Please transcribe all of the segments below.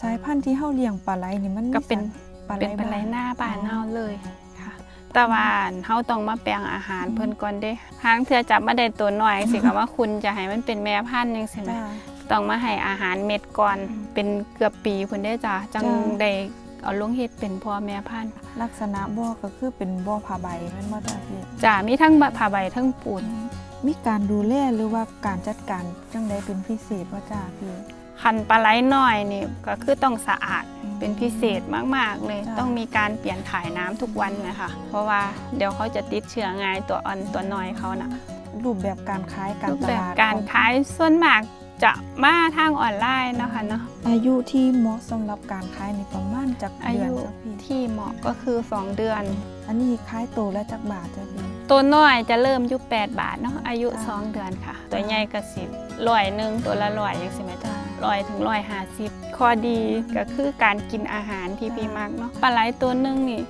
สายพันธุ์ที่เฮาเลี้ยงปลาไหลนี่มันมีก็เป็นสายเป็นปลาไหลบ้งหน้าบ้านเฮาเลยค่ะ แต่ว่าเฮาต้องมาแปลงอาหารเพิ่นก่อนเด้หางเทื่อจับมาได้ตัวน้อยสิก็ว่าคุณจะให้มันเป็นแม่พันธุ์จังซี่แหมจ้าต้องมาให้อาหารเม็ดก่อนอืมเป็นเกือบปีพุ่นได้จ้ะจังจ้ะได้เอาลงเฮ็ดเป็นพ่อแม่พันธุ์ลักษณะบ่อก็คือเป็นบ่อผ้าใบแม่นบ่จ้าพี่จ้ะมีทั้งผ้าใบทั้งปูนมีการดูแลหรือว่าการจัดการจังใดเป็นพิเศษบ่จ้าพี่ คันปลาไหลน้อยนี่ก็คือต้องสะอาดอืมเป็นพิเศษมาก ๆ เลยจ้ะต้องมีการเปลี่ยนถ่ายน้ำทุกวันเลยค่ะเพราะว่าเดี๋ยวเขาจะติดเชื้อง่ายตัวอ่อนตัวน้อยเขาน่ะรูปแบบการขายการรูปตแบบลาดการขายส่วนมากจะมาทางออนไลน์เนาะคะเนาะอายุที่เหมาะสำหรับการขายนี่ประมาณจักอาเดือนยุจ้าพี่ที่เหมาะก็คือ 2 เดือน อันนี้ขายโตแล้วจักบาทจ้าพี่ตัวน้อยจะเริ่มอยู่8บาทเนาะอายุจ้ะ2เดือนค่ะ ตัวใหญ่ก็สิร้อยหนึ่งตัวละร้อยยังสิแม่จ้า ร้อยถึงร้อยห้าสิบข้อดีก็คือการกินอาหารที่พี่มักเนาะปลาไหลตัวหนึงนี่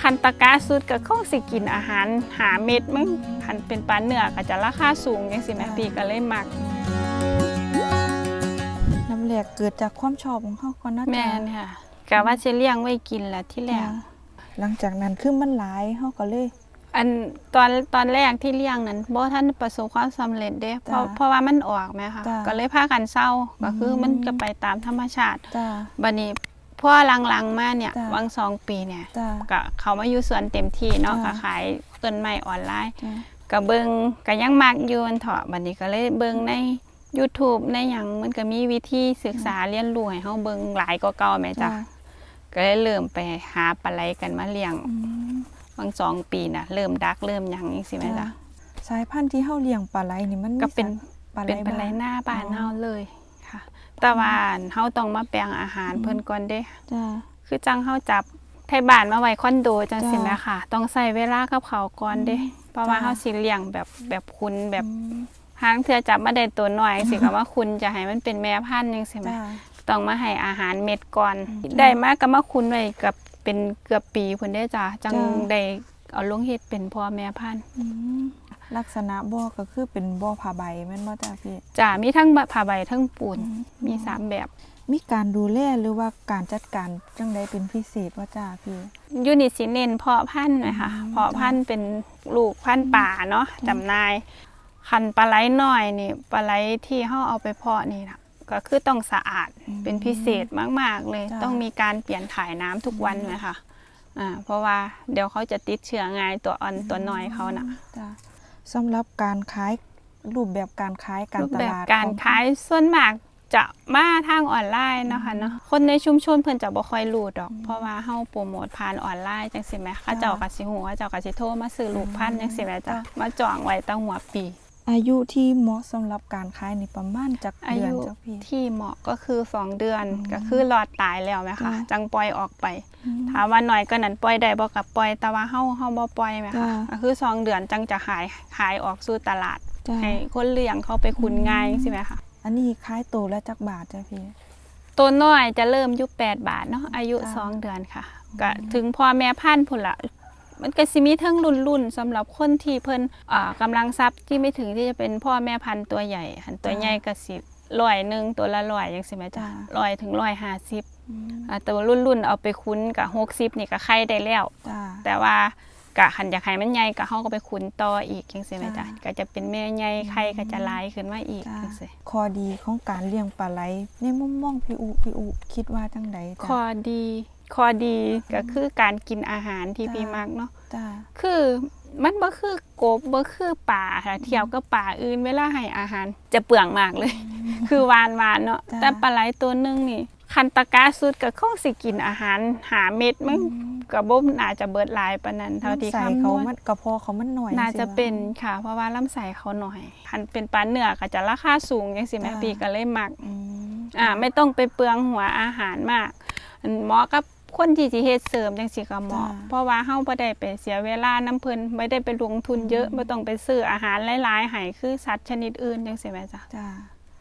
คันตะกร้าสุดก็คงสิกินอาหารหาเม็ดมั้งคันเป็นปลาเนื้อก็จะราคาสูงยังสิแม่พี่ก็เลยมักน้ำแหลกเกิดจากความชอบของเฮาก่อนนะแม่จ้านค่ะกะว่าสิเลี้ยงไว้กินแหละที่แรกหลังจากนั้นคือมันหลายเฮาก็เลย อันตอนตอนแรกที่เลี้ยงนั้นบ่ท่านประสบความสำเร็จเด้เพราะจ้ะเพราะว่ามันออกไหมคะจ้ะก็เลยพากันเศร้าก็คืออมมันก็ไปตามธรรมชาติจ้าบัดนี้พอหลังๆมาเนี่ยจ้ะวังสองปีเนี่ยจ้าก็เขามาอยู่สวนเต็มที่เนาะจ้ะก็ขายต้นไม้ออนไลน์จ้าก็เบิงก็ยังมักอยู่อันเถาะบัดนี้ก็เลยเบิงใน YouTube ในหยังมันก็มีวิธีศึกษาเรียนรู้ให้เฮาเบิงหลายกว่าเก่าแม่จ้ะก็เลยเริ่มไปหาปลาไหลกันมาเลี้ยงอืม บางสองปีนะเริ่มดักเริ่มหยังนี่สิแม่จ้ะจ๊ะสายพันธุ์ที่เฮาเลี้ยงปลาไหลนี่มันมีก็เป็น สายปลาไหลเป็นปลาไหลบ้งหน้าบ้านอ๋อเฮาเลยค่ะ แต่ว่าเฮาต้องมาแปลงอาหารอืม เพิ่นก่อนเด้ จ้า คือจังเฮาจับไทยบ้านมาไว้คอนโดจังสิจ้ะแม่ค่ะ ต้องใส่เวลากับเขาก่อนเด้ อืมเพราะว่าจ้ะ เฮาสิเลี้ยงแบบแบบคุณแบบอืมหางเทื่อจับมาได้ตัวน้อยสิก็ว่าคุณจะให้มันเป็นแม่พันธุ์จังซี่แม่ จ้า ต้องมาให้อาหารเม็ดก่อน อืม ได้มาก็มาคุณไว้กับ เป็นเกือบปีพุ่นเด้จ้ะจังจ้ะ ได้เอาลงเฮ็ดเป็นพ่อแม่พันธุ์อืมลักษณะบ่อก็คือเป็นบ่อผ้าใบแม่นบ่จ้าพี่ จ้ะมีทั้งผ้าใบทั้งปูนอืม มีสามแบบ มีการดูแลหรือว่าการจัดการจังใดเป็นพิเศษว่าจ้าพี่ ยูนิสิเน้นเพาะพันธุ์นะคะอืมเพาะพันธุ์เป็นลูกพันธุ์ป่าเนาะจำหนาย คันปลาไหลน้อยนี่ปลาไหลที่เฮาเอาไปเพาะนี่นะ ก็คือต้องสะอาดอืมเป็นพิเศษมาก ๆ เลยจ้ะต้องมีการเปลี่ยนถ่ายน้ำทุกวันเลยค่ะอ่าเพราะว่าเดี๋ยวเขาจะติดเชื้อง่ายตัวอ่อนตัวน้อยเขาน่ะจ้าสำหรับการขายรูปแบบการขายการรูปตแบบลาดการของขายส่วนมากจะมาทางออนไลน์เนาะค่ะเนาะคนในชุมชนเพิ่นจะบ่ค่อยรู้ดอก เพราะว่าเฮาโปรโมทผ่านออนไลน์จังซี่แหมเขาเจ้าก็สิฮู้ว่าเจ้าก็สิโทรมาซื้อลูกพันธุ์จังซี่แหมจ้ะมาจองไว้ตั้งหัวปี อายุที่เหมาะสำหรับการขายนี่ประมาณจักอาเดือนยุจ้าพี่ ที่เหมาะก็คือ2เดือนอืมก็คือรอดตายแล้วไหมคะจ้ะจังปล่อยออกไป อืม ถามว่าหน่อยก็นั้นปล่อยได้บ่กับปล่อยแต่ว่าเฮาเฮาบ่ปล่อยไหมจ้ะ คะก็คือสองเดือนจังจะขายขายออกสู่ตลาด จ้าให้คนเลี้ยงเขาไปคุณง่ายใช่ไหมคะอันนี้ขายโตแล้วจักบาทจ้าพี่ ตัวน้อยจะเริ่มอยู่8บาทเนาะอายุจ้ะ สองเดือนค่ะก็ถึงพ่อแม่พันธุ์พุ่นละ มันก็สิมีทั้งรุ่นรุ่นๆสำหรับคนที่เพิ่นอ่ากำลังทรัพย์ที่ไม่ถึงที่จะเป็นพ่อแม่พันธุ์ตัวใหญ่หันตัวใหญ่ก็สิร้อยหนึ่งตัวละร้อยยังสิแม่จ้ะร้อยถึงร้อยห้าสิบอืมอ่าตัวรุ่นรุ่นๆเอาไปคุ้นกับหกสิบนี่ก็ไข่ได้แล้ว จ้า แต่ว่ากะขันอยากให้มันใหญ่ก็เฮาก็ไปคุ้นต่ออีกจังซี่แม่จ้ะจ้ะก็จะเป็นแม่ใหญ่ไข่ก็จะหลายขึ้นมาอีกจ้าจังซี่ข้อดีของการเลี้ยงปลาไหลในมุมมองพี่อุพี่อุคิดว่าจังใดจ้าข้อดี ข้อดีก็คือการกินอาหารที่จ้ะพี่มักเนาะจ้าคือมันบ่คือกบบ่คือป่าค่ะเทียบกับป่าอื่นเวลาให้อาหาร จะเปลืองมากเลย คือหวานหวานๆเนาะจ้ะแต่ปลาไหลตัวหนึงนี่ คันตะกร้าสุดก็คงสิกินอาหารหาเม็ดมั้งก็บ่น่าจะเบิดหลายปานนั้นเท่าที่ใส่คำนเขาวณมันกระเพาะเขามันหน่อยน่าจะสิวเป็นค่ะ เพราะว่าลำไส้เขาหน่อยคันเป็นปลาเนื้อก็จะราคาสูงจังซี่แม่จ้ะปีก็เลยมักอืมอ่าไม่ต้องไปเปลืองหัวอาหารมากอันเหมาะกับ คนที่สิเฮ็ดเสริมจังซี่ก็เหมาะเพราะว่าเฮาบ่ได้ไปเสียเวลาน้ำเพิ่นไม่ได้ไปลงทุนเยอะบ่ต้องไปซื้ออาหารหลายๆให้คือสัตว์ชนิดอื่นจังซี่แม่จ้ะ จ้า